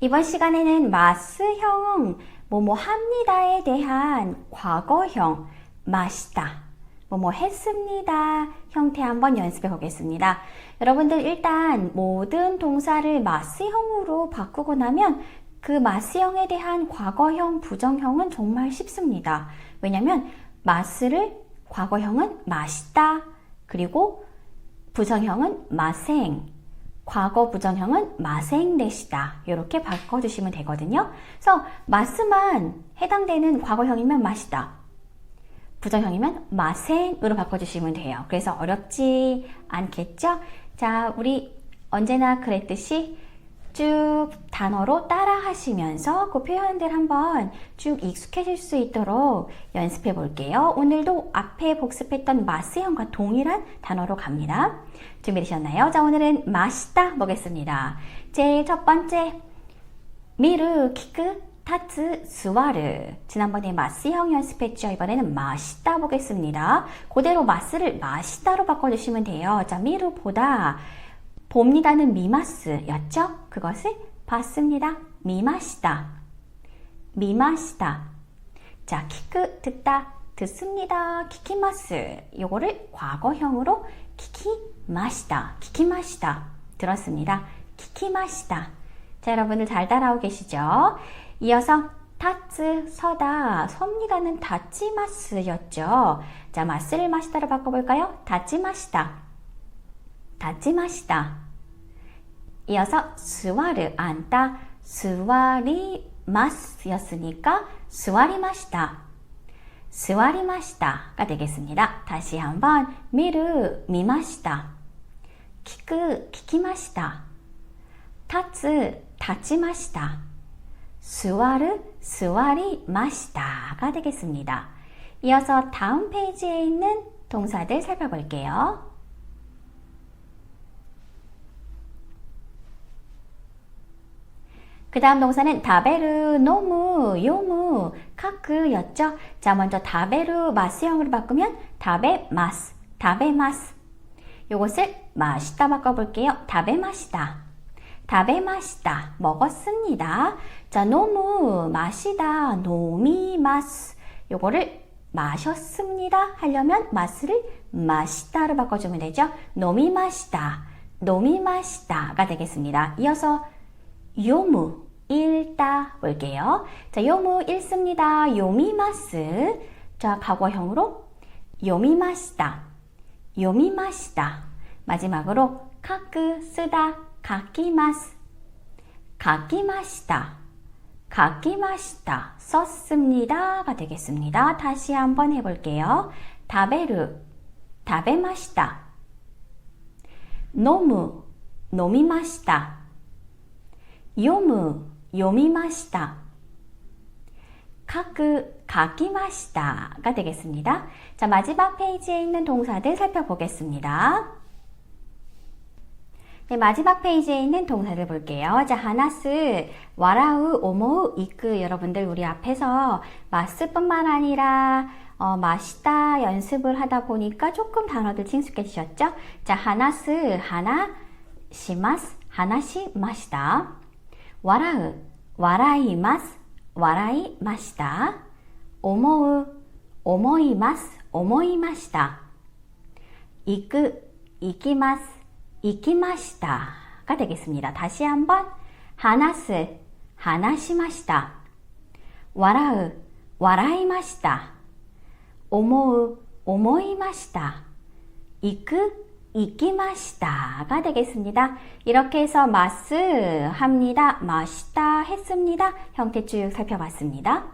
이번 시간에는 마스형 뭐뭐 합니다에 대한 과거형 마시다 뭐뭐 했습니다 형태 한번 연습해 보겠습니다. 여러분들 일단 모든 동사를 마스형으로 바꾸고 나면 그 마스형에 대한 과거형, 부정형은 정말 쉽습니다. 왜냐면 마스를 과거형은 마시다 그리고 부정형은 마생 과거 부정형은 마생되시다. 이렇게 바꿔주시면 되거든요. 그래서 마스만 해당되는 과거형이면 마시다. 부정형이면 마생으로 바꿔주시면 돼요. 그래서 어렵지 않겠죠? 자, 우리 언제나 그랬듯이 쭉 단어로 따라 하시면서 그 표현들 한번 쭉 익숙해질 수 있도록 연습해 볼게요. 오늘도 앞에 복습했던 마스형과 동일한 단어로 갑니다. 준비되셨나요? 자, 오늘은 마시다 보겠습니다. 제첫 번째, 미르, 키크, 타츠, 스와르. 지난번에 마스형 연습했죠? 이번에는 마시다 보겠습니다. 그대로 마스를 마시다로 바꿔주시면 돼요. 자, 미르보다 봅니다는 미마스였죠? 그것을 봤습니다. 미마시다. 미마시다. 자, 키크 듣다 듣습니다. 키키마스. 요거를 과거형으로 키키마시다. 키키마시다. 들었습니다. 키키마시다. 자, 여러분들 잘 따라오고 계시죠? 이어서 타츠 서다 섭니다는 다치마스였죠. 자, 마스를 마시다로 바꿔볼까요? 다치마시다. 다치마시다. 이어서 스와르 앉다 스와리마스였으니까 스와리마시다 스와리마시다가 되겠습니다. 다시 한번 미르 미마시다 키크 키키마시다 타츠 타치마시다 스와르 스와리마시다가 되겠습니다. 이어서 다음 페이지에 있는 동사들 살펴볼게요. 그 다음 동사는 다베르, 노무, 요무, 카크였죠. 자, 먼저 다베르 마스형으로 바꾸면 다베 마스, 다베 마스. 요것을 마시다 바꿔볼게요. 다베 마시다. 다베 마시다. 먹었습니다. 자, 노무, 마시다, 노미 마스. 요거를 마셨습니다. 하려면 마스를 마시다로 바꿔주면 되죠. 노미 마시다, 노미 마시다가 되겠습니다. 이어서 요무, 읽다 볼게요. 자, 요무 읽습니다. 요미마스. 자, 과거형으로 요미마시다. 요미마시다. 마지막으로 카크 쓰다. 가키마스. 가키마시다. 가키마시다. 썼습니다가 되겠습니다. 다시 한번 해 볼게요. 다베르. 다베마시다. 노무. 노미마시다. 요무, 요미마시다. 카크, 가기마시다가 되겠습니다. 자, 마지막 페이지에 있는 동사들 살펴보겠습니다. 네, 마지막 페이지에 있는 동사를 볼게요. 자, 하나스, 와라우, 오모우, 이크. 여러분들 우리 앞에서 마스뿐만 아니라 어, 마시다 연습을 하다 보니까 조금 단어들 친숙해지셨죠? 자, 하나스, 하나, 시마스, 하나시, 마시다. 笑う、笑います、笑いました。思う、思います、思いました。行く、行きます、行きました。が되겠습니다。 다시 한번話す、話しました。笑う、笑いました。思う、思いました。行く、 이기마시다가 되겠습니다. 이렇게 해서 마스 합니다. 마시다 했습니다. 형태 쭉 살펴봤습니다.